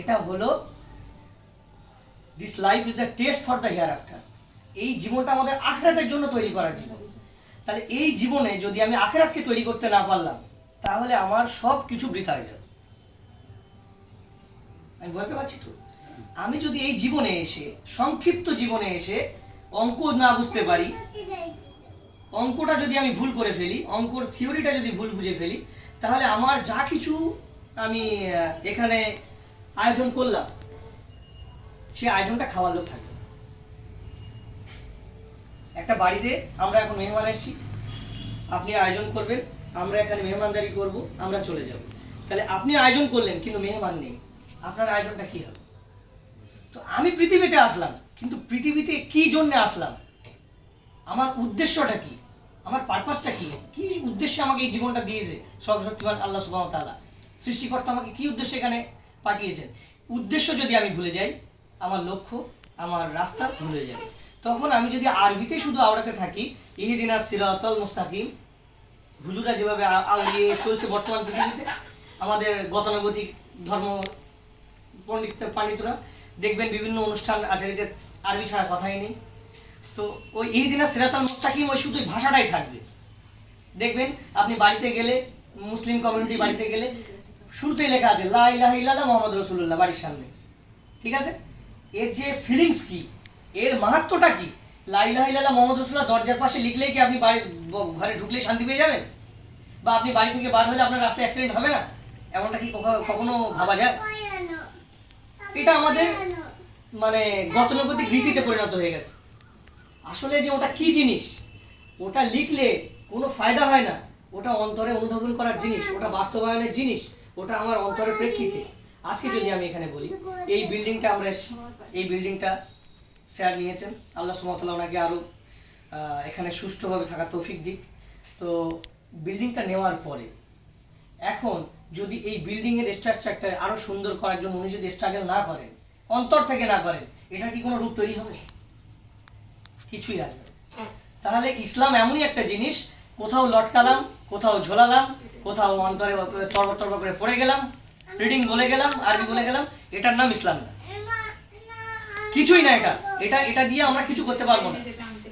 এটা হলো this life is the test for the hereafter এই জীবনটা আমাদের আখরাতের জন্য তৈরি করার জীবন। তাহলে এই জীবনে যদি আমি আখেরাতকে তৈরি করতে না পারলাম, তাহলে আমার সব কিছু বৃথা হয়ে যাবে। আমি বুঝতে পারছি তো? আমি যদি এই জীবনে এসে, সংক্ষিপ্ত জীবনে এসে অঙ্ক না বুঝতে পারি, অঙ্কটা যদি আমি ভুল করে ফেলি, অঙ্কর থিওরিটা যদি ভুল বুঝে ফেলি, তাহলে আমার যা কিছু আমি এখানে আয়োজন করলাম, সে আয়োজনটা খাওয়ার লোক থাকবে একটা বাড়িতে আমরা এখন মেহমান এসেছি, আপনি আয়োজন করবেন, আমরা এখানে মেহমানদারি করব, আমরা চলে যাব। তাহলে আপনি আয়োজন করলেন, কিন্তু মেহমান নেই, আপনার আয়োজনটা কি হবে? তো আমি পৃথিবীতে আসলাম, কিন্তু পৃথিবীতে কি জন্য আসলাম? আমার উদ্দেশ্যটা কি? আমার পারপাসটা কি? কি উদ্দেশ্যে আমাকে এই জীবনটা দিয়েছে? সর্বশক্তিমান আল্লাহ সুবাহ তাআলা। সৃষ্টিকর্তা আমাকে কি উদ্দেশ্যে এখানে পাঠিয়েছেন। উদ্দেশ্য যদি আমি ভুলে যাই, আমার লক্ষ্য, আমার রাস্তা ভুলে যাবে তখন আমি যদি আরবিতে শুধু আওড়াতে থাকি, ইহিদিনা সিরাতল মুস্তাকিম হুজুরা যেভাবে আ- আউড়িয়ে চলছে বর্তমান পৃথিবীতে, আমাদের গতানুগতিক ধর্ম পণ্ডিত পাণ্ডিতরা, দেখবেন বিভিন্ন অনুষ্ঠান আচারীদের আরবি ছাড়া কথাই নেই। তো ওই দিনের সিরাতাল মুস্তাকিম, ওই শুধু ভাষাটাই থাকবে। দেখবেন, আপনি বাড়িতে গেলে, মুসলিম কমিউনিটি বাড়িতে গেলে শুরুতেই লেখা আছে, লা ইলাহা মোহাম্মদ রসুল্লাহ বাড়ির সামনে। ঠিক আছে? এর যে ফিলিংস কি? এর মাহাত্মটা কি? লা ইলাহা মোহাম্মদ রসুল্লাহ দরজার পাশে লিখলেই কি আপনি বাড়ি ঘরে ঢুকলে শান্তি পেয়ে যাবেন? বা আপনি বাড়ি থেকে বার হলে আপনার রাস্তায় অ্যাক্সিডেন্ট হবে না? এমনটা কি কখনো ভাবা যায়? এটা আমাদের মানে গতানুগতিক রীতিতে পরিণত হয়ে গেছে। আসলে যে ওটা কি জিনিস? ওটা লিখলে কোনো ফায়দা হয় না। ওটা অন্তরে অনুধাবন করার জিনিস, ওটা বাস্তবায়নের জিনিস। ওটা আমার অন্তরের প্রেক্ষিতে। আজকে যদি আমি এখানে বলি, এই বিল্ডিংটা আমরা এই বিল্ডিংটা স্যার নিয়েছেন। আল্লাহ সুমতলা ওনাকে আরও এখানে সুষ্ঠুভাবে থাকা তৌফিক দিক। তো বিল্ডিংটা নেওয়ার পরে, এখন যদি এই বিল্ডিংয়ের স্ট্রাকচারটা আরও সুন্দর করার জন্য উনি যদি স্ট্রাগল না করেন, অন্তর থেকে না করেন এটা কি কোনো রূপ তৈরি হবে? কিছুই আসবে তাহলে ইসলাম এমনই একটা জিনিস, কোথাও লটকালাম, কোথাও ঝোলালাম কোথাও অন্তরে তরবর তরবর করে পড়ে গেলাম রিডিং বলে গেলাম আরবি বলে গেলাম, এটার নাম ইসলাম না। কিছুই না এটা। এটা এটা দিয়ে আমরা কিছু করতে পারব না।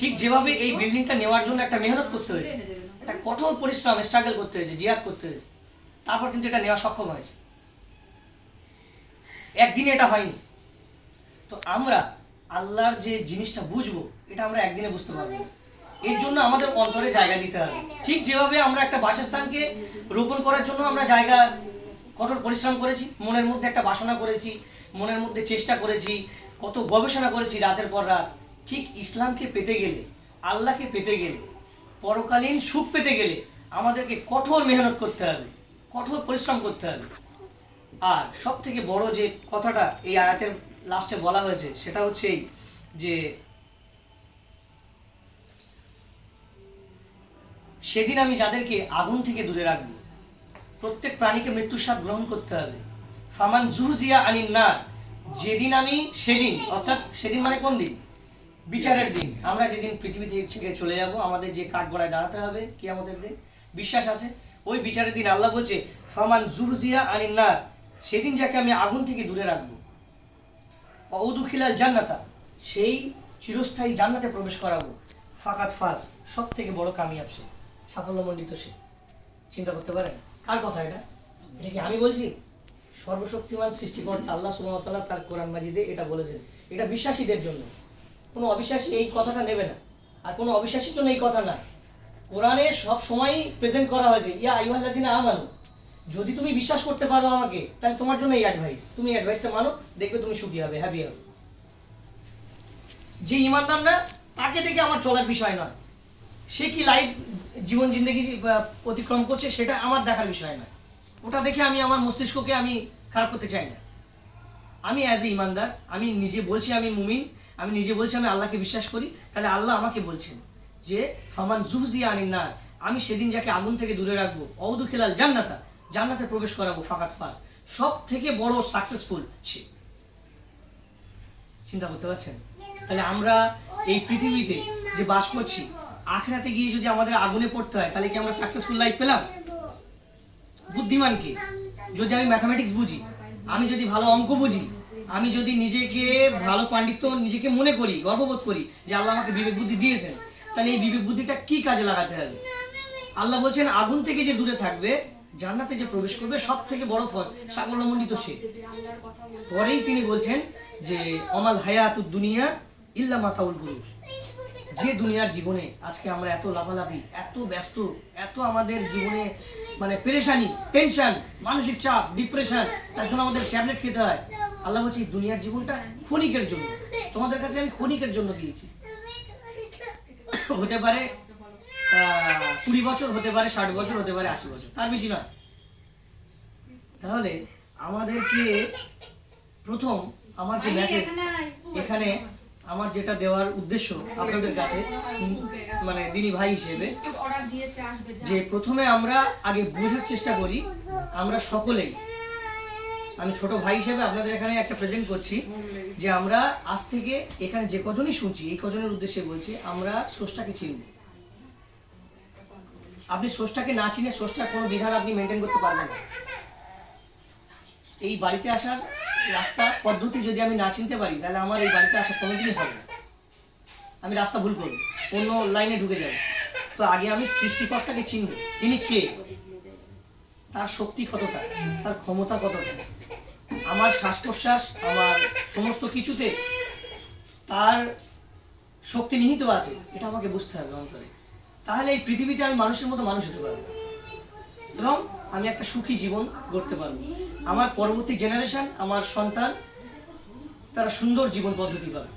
ঠিক যেভাবে এই বিল্ডিংটা নেওয়ার জন্য একটা মেহনত করতে হয়েছে, একটা কঠোর পরিশ্রম স্ট্রাগল করতে হয়েছে, জিয়াদ করতে হয়েছে। তারপর কিন্তু এটা নেওয়া সক্ষম হয়েছে। একদিনে এটা হয়নি। তো আমরা আল্লাহর যে জিনিসটা বুঝব, এটা আমরা একদিনে বুঝতে পারব না। এর জন্য আমাদের অন্তরে জায়গা দিতে হবে। ঠিক যেভাবে আমরা একটা বাসস্থানকে রোপণ করার জন্য আমরা জায়গা, কঠোর পরিশ্রম করেছি, মনের মধ্যে একটা বাসনা করেছি, মনের মধ্যে চেষ্টা করেছি, কত গবেষণা করেছি রাতের পর রাত। ঠিক ইসলামকে পেতে গেলে, আল্লাহকে পেতে গেলে, পরকালীন সুখ পেতে গেলে আমাদেরকে কঠোর মেহনত করতে হবে, কঠোর পরিশ্রম করতে হবে। আর সব থেকে বড় যে কথাটা এই আয়াতের লাস্টে বলা হয়েছে, সেটা হচ্ছে এই যে সেদিন আমি যাদেরকে আগুন থেকে দূরে রাখব, প্রত্যেক প্রাণীকে মৃত্যুর স্বাদ গ্রহণ করতে হবে। ফামান জুহুজিয়া আনিন না যেদিন আমি সেদিন, অর্থাৎ সেদিন মানে কোন দিন? বিচারের দিন। আমরা যেদিন পৃথিবী থেকে চলে যাব, আমাদের যে কাঠ গড়ায় দাঁড়াতে হবে কি আমাদের দিন, বিশ্বাস আছে? ওই বিচারের দিন আল্লাহ বলছে, ফামান জুহজিয়া আনিন না সেদিন যাকে আমি আগুন থেকে দূরে রাখব। অউদুখিলাল জান্নাতা, সেই চিরস্থায়ী জান্নাতে প্রবেশ করাবো। ফাকাত ফাজ সব থেকে বড় কামিয়াব সে। সাফল্যমণ্ডিত সে। চিন্তা করতে পারেন কার কথা এটা? এটা কি আমি বলছি? সর্বশক্তিমান সৃষ্টিকর্তা আল্লাহ সুমতলা তার কোরআন মাজিদে এটা বলেছেন। এটা বিশ্বাসীদের জন্য। কোনো অবিশ্বাসী এই কথাটা নেবে না। আর কোনো অবিশ্বাসীর জন্য এই কথা না। কোরআনে সব সময়ই প্রেজেন্ট করা হয়েছে, ইয়া আইহাল্লাজিনা আমানু, যদি তুমি বিশ্বাস করতে পারো আমাকে, তাহলে তোমার জন্য এই অ্যাডভাইস তুমি অ্যাডভাইসটা মানো, দেখবে তুমি সুখী হবে হ্যাপি হবে। যে ইমানদার না তাকে দেখে আমার চলার বিষয় নয়। সে কি লাইফ জীবন জিন্দগি অতিক্রম করছে, সেটা আমার দেখার বিষয় না। ওটা দেখে আমি আমার মস্তিষ্ককে আমি খারাপ করতে চাই না। আমি অ্যাজ এ ইমানদার, আমি নিজে বলছি আমি মুমিন, আমি নিজে বলছি আমি আল্লাহকে বিশ্বাস করি, তাহলে আল্লাহ আমাকে বলছেন যে, ফামান জুহজিয়া আনিন না আমি সেদিন যাকে আগুন থেকে দূরে রাখব অউদু খেলাল জান্নাতা, জান্নাতে প্রবেশ করাবো ফাকাত ফাজ। সব থেকে বড় সাকসেসফুল সে। চিন্তা করতে পারছেন? তাহলে আমরা এই পৃথিবীতে যে বাস করছি আখড়াতে গিয়ে যদি আমাদের আগুনে পড়তে হয়, তাহলে কি আমরা সাকসেসফুল লাইফ পেলাম? বুদ্ধিমান কে? যদি আমি ম্যাথামেটিক্স বুঝি, আমি যদি ভালো অঙ্ক বুঝি, আমি যদি নিজেকে ভালো পাণ্ডিত্য নিজেকে মনে করি, গর্ববোধ করি যে আল্লাহ আমাকে বিবেক বুদ্ধি দিয়েছেন, তাহলে এই বিবেক বুদ্ধিটা কি কাজে লাগাতে হবে? আল্লাহ বলছেন, আগুন থেকে যে দূরে থাকবে, জান্নাতে যে প্রবেশ করবে সব থেকে বড় ফল সাগরমণ্ডিত সে। পরেই তিনি বলছেন যে, অমাল হায়াতুদ দুনিয়া ইল্লা মাতাউল গুরু যে দুনিয়ার জীবনে আজকে আমরা এত লাভালাভি এত ব্যস্ত এত আমাদের জীবনে মানে পেরেশানি টেনশন মানসিক চাপ ডিপ্রেশন তার জন্য আমাদের ট্যাবলেট খেতে হয়। আল্লাহ বলছে দুনিয়ার জীবনটা ক্ষণিকের জন্য। তোমাদের কাছে আমি ক্ষণিকের জন্য দিয়েছি। হতে পারে কুড়ি বছর হতে পারে ষাট বছর হতে পারে আশি বছর তার বেশি নয়। তাহলে আমাদেরকে প্রথম আমার যে মেসেজ এখানে আমার যেটা দেওয়ার উদ্দেশ্য আপনাদের কাছে মানে দিনী ভাই হিসেবে। যে প্রথমে আমরা আগে বোঝার চেষ্টা করি, আমরা সকলেই, আমি ছোট ভাই হিসেবে আপনাদের এখানে একটা প্রেজেন্ট করছি, যে আমরা আজ থেকে এখানে যে কজনই শুনছি, এই কজনের উদ্দেশ্যে বলছি, আমরা স্রষ্টাকে চিনব আপনি স্রষ্টাকে না চিনে, স্রষ্টার কোনো বিধান আপনি মেনটেন করতে পারবেন না এই বাড়িতে আসার রাস্তা পদ্ধতি যদি আমি না চিনতে পারি, তাহলে আমার এই বাড়িতে আসা কোনোদিনই হবে না। আমি রাস্তা ভুল করব, অন্য লাইনে ঢুকে যাব। তো আগে আমি সৃষ্টিকর্তাকে চিনব, তিনি কে? তার শক্তি কতটা? তার ক্ষমতা কতটা? আমার শ্বাস প্রশ্বাস আমার সমস্ত কিছুতে তার শক্তি নিহিত আছে, এটা আমাকে বুঝতে হবে অন্তরে। তাহলে এই পৃথিবীতে আমি মানুষের মতো মানুষ হতে পারব এবং আমি একটা সুখী জীবন গড়তে পারব। আমার পরবর্তী জেনারেশন আমার সন্তান, তারা সুন্দর জীবন পদ্ধতি পাবে।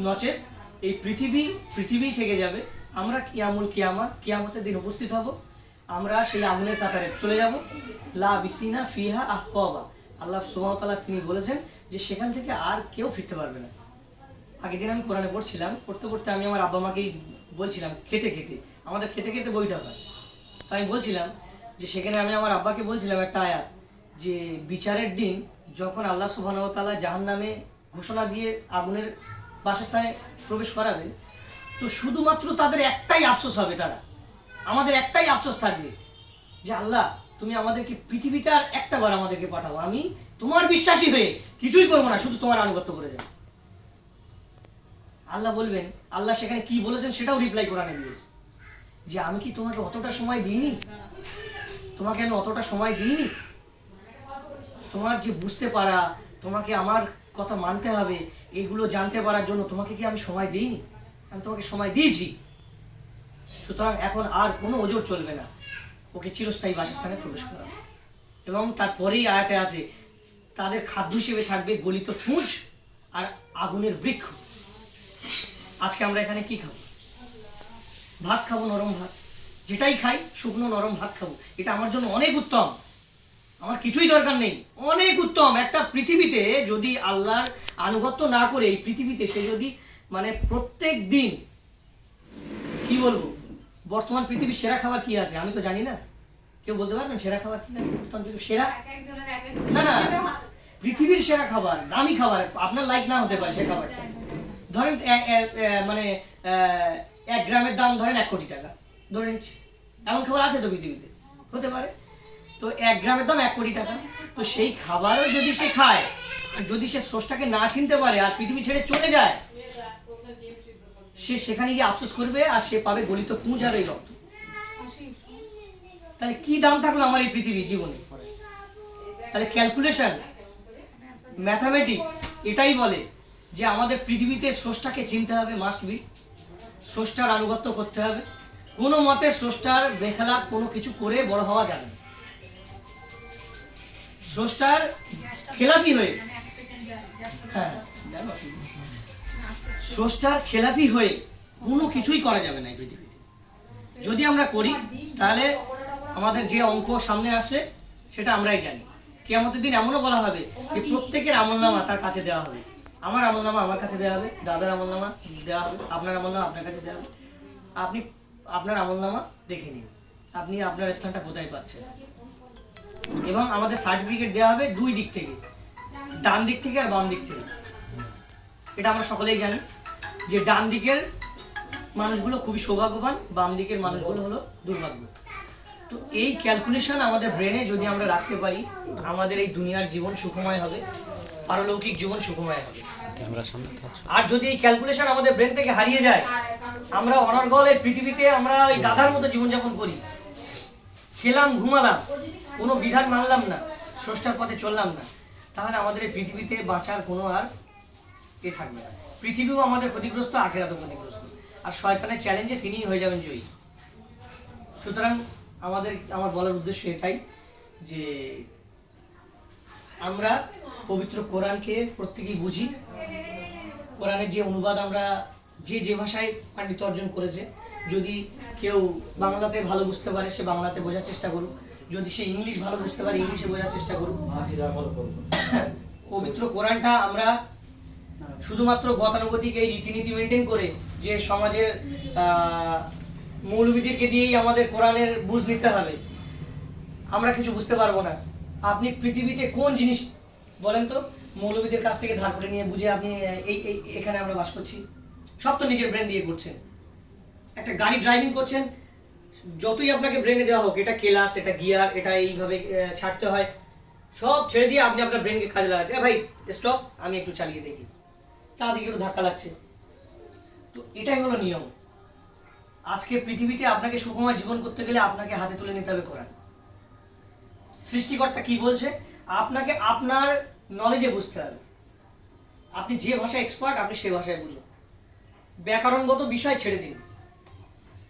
নচেত এই পৃথিবী পৃথিবী থেকে যাবে। আমরা কিয়ামুল কিয়ামা, কিয়ামতের দিন উপস্থিত হব। আমরা সেই আগুনের কাতারে চলে যাব। লা বিসিনা ফিহা আহ কবা আল্লাহ সুমাতালা তিনি বলেছেন যে সেখান থেকে আর কেউ ফিরতে পারবে না। আগের দিন আমি কোরআনে পড়ছিলাম, পড়তে পড়তে আমি আমার আব্বা মাকেই বলছিলাম, খেতে খেতে। আমাদের খেতে খেতে বইটা হয়। তো আমি বলছিলাম যে সেখানে আমি আমার আব্বাকে বলছিলাম একটা আয়াত, যে বিচারের দিন যখন আল্লাহ সুবাহতালা জাহান নামে ঘোষণা দিয়ে আগুনের বাসস্থানে প্রবেশ করাবেন তো শুধুমাত্র তাদের একটাই আফসোস হবে তারা। আমাদের একটাই আফসোস থাকবে যে আল্লাহ, তুমি আমাদেরকে পৃথিবীতে আর একটা বার আমাদেরকে পাঠাও। আমি তোমার বিশ্বাসী হয়ে কিছুই করব না, শুধু তোমার আনুগত্য করে যাব আল্লাহ বলবেন, আল্লাহ সেখানে কি বলেছেন সেটাও রিপ্লাই কোরআনে দিয়েছে। যে আমি কি তোমাকে অতটা সময় দিইনি? তোমাকে আমি অতটা সময় দিইনি? তোমার যে বুঝতে পারা, তোমাকে আমার কথা মানতে হবে, এগুলো জানতে পারার জন্য তোমাকে কি আমি সময় দিইনি? আমি তোমাকে সময় দিয়েছি। সুতরাং এখন আর কোনো ওজোর চলবে না। ওকে চিরস্থায়ী বাসস্থানে প্রবেশ করা। এবং তারপরেই আয়াতে আছে, তাদের খাদ্য হিসেবে থাকবে গলিত ছুঁচ আর আগুনের বৃক্ষ। আজকে আমরা এখানে কি খাব? ভাত খাব নরম ভাত। যেটাই খাই শুকনো নরম ভাত খাব। এটা আমার জন্য অনেক উত্তম। আমার কিছুই দরকার নেই। অনেক উত্তম। একটা পৃথিবীতে যদি আল্লাহর আনুগত্য না করে এই পৃথিবীতে সে যদি মানে প্রত্যেক দিন কি বলব? বর্তমান পৃথিবীর সেরা খাবার কি আছে? আমি তো জানি না। কেউ বলতে পারবেন সেরা খাবার কি পৃথিবীর সেরা না না। পৃথিবীর সেরা খাবার দামি খাবার আপনার লাইক না হতে পারে সে খাবারটা। ধরেন মানে এক গ্রামের দাম ধরেন এক কোটি টাকা। ধরে নিচ্ছি। এমন খাবার আছে তো পৃথিবীতে হতে পারে। তো এক গ্রামের দাম এক কোটি টাকা। তো সেই খাবারও যদি সে খায়, আর যদি সে স্রষ্টাকে না চিনতে পারে, আর পৃথিবী ছেড়ে চলে যায়, সে সেখানে গিয়ে আফসোস করবে, আর সে পাবে গলিত পুঁজ আর এই রক্ত। তাহলে কি দাম থাকল আমার এই পৃথিবীর জীবনে? তাহলে ক্যালকুলেশন ম্যাথামেটিক্স এটাই বলে যে আমাদের পৃথিবীতে স্রষ্টাকে চিনতে হবে মাস্ট বি স্রষ্টার আনুগত্য করতে হবে। কোনো মতে স্রষ্টার বেখেলা কোনো কিছু করে বড় হওয়া যাবে না। স্রষ্টার খেলাপি হয়ে হ্যাঁ স্রষ্টার খেলাপি হয়ে কোনো কিছুই করা যাবে না এই পৃথিবীতে। যদি আমরা করি, তাহলে আমাদের যে অঙ্ক সামনে আসছে সেটা আমরাই জানি। কেয়ামতের দিন এমনও বলা হবে যে প্রত্যেকের আমলনামা তার কাছে দেওয়া হবে। আমার আমলনামা আমার কাছে দেওয়া হবে, দাদার আমলনামা দেওয়া হবে, আপনার আমলনামা আপনার কাছে দেওয়া হবে। আপনি আপনার আমলনামা দেখে নিন। আপনি আপনার স্থানটা কোথায় পাচ্ছেন? এবং আমাদের সার্টিফিকেট দেওয়া হবে দুই দিক থেকে, ডান দিক থেকে আর বাম দিক থেকে। এটা আমরা সকলেই জানি যে ডান দিকের মানুষগুলো খুবই সৌভাগ্যবান, বাম দিকের মানুষগুলো হলো দুর্ভাগ্য। তো এই ক্যালকুলেশন আমাদের ব্রেনে যদি আমরা রাখতে পারি, আমাদের এই দুনিয়ার জীবন সুখময় হবে, পারলৌকিক জীবন সুখময় হবে। আর যদি এই ক্যালকুলেশন আমাদের ব্রেন থেকে হারিয়ে যায়, আমরা অনর্গল এই পৃথিবীতে আমরা ওই গাধার মতো জীবনযাপন করি। খেলাম, ঘুমালাম, কোনো বিধান মানলাম না, স্রষ্টার পথে চললাম না। তাহলে আমাদের এই পৃথিবীতে বাঁচার কোনো আর এ থাকবে না। পৃথিবীও আমাদের ক্ষতিগ্রস্ত, আখেরাতও ক্ষতিগ্রস্ত। আর শয়তানের চ্যালেঞ্জে তিনিই হয়ে যাবেন জয়ী। সুতরাং আমাদের, আমার বলার উদ্দেশ্য এটাই যে আমরা পবিত্র কোরআনকে প্রত্যেকেই বুঝি। কোরআনের যে অনুবাদ আমরা যে যে ভাষায় পাণ্ডিত্য অর্জন করেছে, যদি কেউ বাংলাতে ভালো বুঝতে পারে, সে বাংলাতে বোঝার চেষ্টা করুক। যদি সে ইংলিশ ভালো বুঝতে পারে, ইংলিশে বোঝার চেষ্টা করুক। পবিত্র কোরআনটা আমরা শুধুমাত্র গতানুগতিক এই রীতিনীতি মেনটেন করে যে সমাজের মৌলবিদেরকে দিয়েই আমাদের কোরআনের বুঝ নিতে হবে। আমরা কিছু বুঝতে পারব না। আপনি পৃথিবীতে কোন জিনিস বলেন তো, মৌলবীদের কাছ থেকে ধার করে নিয়ে বুঝে আপনি এই এখানে আমরা বাস করছি। সব তো নিজের ব্রেন দিয়ে করছেন। একটা গাড়ি ড্রাইভিং করছেন, যতই আপনাকে ব্রেনে দেওয়া হোক, এটা কেলাস, এটা গিয়ার এটা এইভাবে ছাড়তে হয়। সব ছেড়ে দিয়ে আপনি আপনার ব্রেনকে কাজে লাগাচ্ছেন। "এ, ভাই স্টপ আমি একটু চালিয়ে দেখি। চারদিকে একটু ধাক্কা লাগছে। তো এটাই হলো নিয়ম। আজকে পৃথিবীতে আপনাকে সুখময় জীবন করতে গেলে আপনাকে হাতে তুলে নিতে হবে কোরআন। সৃষ্টিকর্তা কি বলছে? আপনাকে আপনার নলেজে বুঝতে হবে। আপনি যে ভাষায় এক্সপার্ট আপনি সে ভাষায় বুঝুন। ব্যাকরণগত বিষয় ছেড়ে দিন।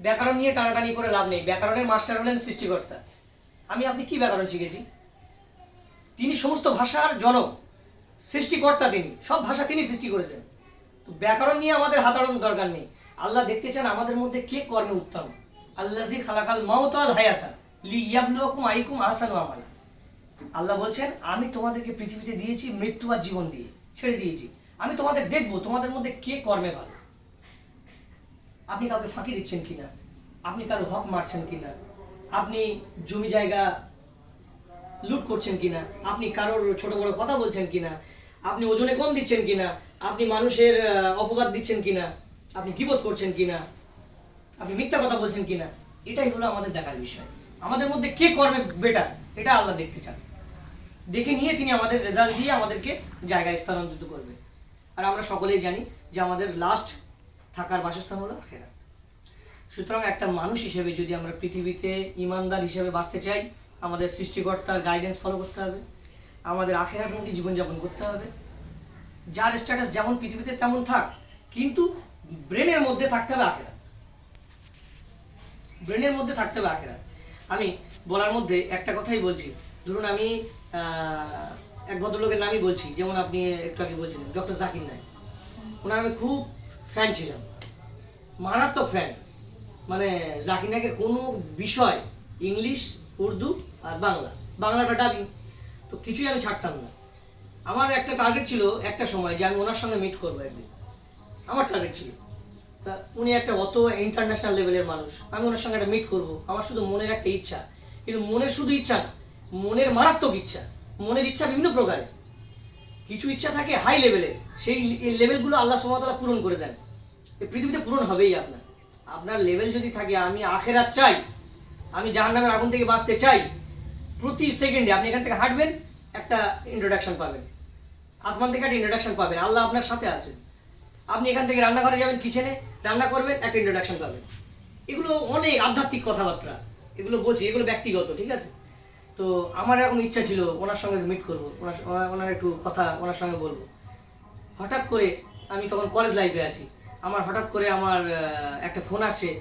ব্যাকরণ নিয়ে টানাটানি করে লাভ নেই। ব্যাকরণের মাস্টার হলেন সৃষ্টিকর্তা। আমি, আপনি কি ব্যাকরণ শিখেছি? তিনি সমস্ত ভাষার জনক, সৃষ্টিকর্তা তিনি। সব ভাষা তিনি সৃষ্টি করেছেন। তো ব্যাকরণ নিয়ে আমাদের হাতাড়ানোর দরকার নেই। আল্লাহ দেখতে চান আমাদের মধ্যে কে কর্মে উত্তম। আল্লাজি খালাকাল মাউতাল হায়াতা। আইকুম আল্লাহ বলছেন, আমি তোমাদেরকে পৃথিবীতে দিয়েছি মৃত্যু আর জীবন দিয়ে, ছেড়ে দিয়েছি। আমি তোমাদের দেখব, তোমাদের মধ্যে কে কর্মে ভালো। আপনি কাউকে ফাঁকি দিচ্ছেন কিনা? আপনি কারও হক মারছেন কিনা? আপনি জমি জায়গা লুট করছেন কিনা? আপনি কারোর ছোট বড় কথা বলছেন কিনা? আপনি ওজনে কম দিচ্ছেন কিনা? আপনি মানুষের অপবাদ দিচ্ছেন কিনা? আপনি কিবোধ করছেন কিনা? আপনি মিথ্যা কথা বলছেন কিনা? এটাই হলো আমাদের দেখার বিষয়। আমাদের মধ্যে কে করবে বেটার এটা আল্লাহ দেখতে চান। দেখে নিয়ে তিনি আমাদের রেজাল্ট দিয়ে আমাদেরকে জায়গায় স্থানান্তরিত করবে। আর আমরা সকলেই জানি যে আমাদের লাস্ট থাকার বাসস্থান হলো আখেরাত। সুতরাং একটা মানুষ হিসেবে যদি আমরা পৃথিবীতে ইমানদার হিসেবে বাঁচতে চাই, আমাদের সৃষ্টিকর্তার গাইডেন্স ফলো করতে হবে, আমাদের আখেরাতমুখী জীবনযাপন করতে হবে। যার স্ট্যাটাস যেমন পৃথিবীতে তেমন থাক, কিন্তু ব্রেনের মধ্যে থাকতে হবে আখেরাত। ব্রেনের মধ্যে থাকতে হবে আখেরাত। আমি বলার মধ্যে একটা কথাই বলছি। ধরুন আমি এক ভদ্রলোকের নামই বলছি, যেমন আপনি একটু আগে বলছিলেন, ডক্টর জাকির নাইক ওনার আমি খুব ফ্যান ছিলাম। মারাত্মক ফ্যান মানে জাকির নায়কের কোনো বিষয় ইংলিশ, উর্দু আর বাংলা। বাংলাটা ডাবি। তো কিছুই আমি ছাড়তাম না। আমার একটা টার্গেট ছিল একটা সময় যে আমি ওনার সঙ্গে মিট করব একদিন। আমার টার্গেট ছিল। তা উনি একটা অত ইন্টারন্যাশনাল লেভেলের মানুষ। আমি ওনার সঙ্গে একটা মিট করব। আমার শুধু মনের একটা ইচ্ছা। কিন্তু মনের শুধু ইচ্ছা না, মনের মারাত্মক ইচ্ছা। মনের ইচ্ছা বিভিন্ন প্রকারের। কিছু ইচ্ছা থাকে হাই লেভেলের সেই লেভেলগুলো আল্লাহ সুমতলা পূরণ করে দেন। এই পৃথিবীতে পূরণ হবেই আপনার। আপনার লেভেল যদি থাকে, আমি আখেরাত চাই। আমি জাহান্নামের আগুন থেকে বাঁচতে চাই। প্রতি সেকেন্ডে আপনি এখান থেকে হাঁটবেন, একটা ইন্ট্রোডাকশন পাবেন। আসমান থেকে একটা ইন্ট্রোডাকশন পাবেন। আল্লাহ আপনার সাথে আছেন। আপনি এখান থেকে রান্নাঘরে যাবেন কিচেনে রান্না করবেন, একটা ইন্ট্রোডাকশন পাবেন। এগুলো অনেক আধ্যাত্মিক কথাবার্তা। এগুলো বলছি, এগুলো ব্যক্তিগত, ঠিক আছে? তো আমার এরকম ইচ্ছা ছিল ওনার সঙ্গে মিট করব, ওনার ওনার- একটু কথা, ওনার সঙ্গে বলব। হঠাৎ করে আমি তখন কলেজ লাইফে আছি। আমার হঠাৎ করে আমার একটা ফোন আসছে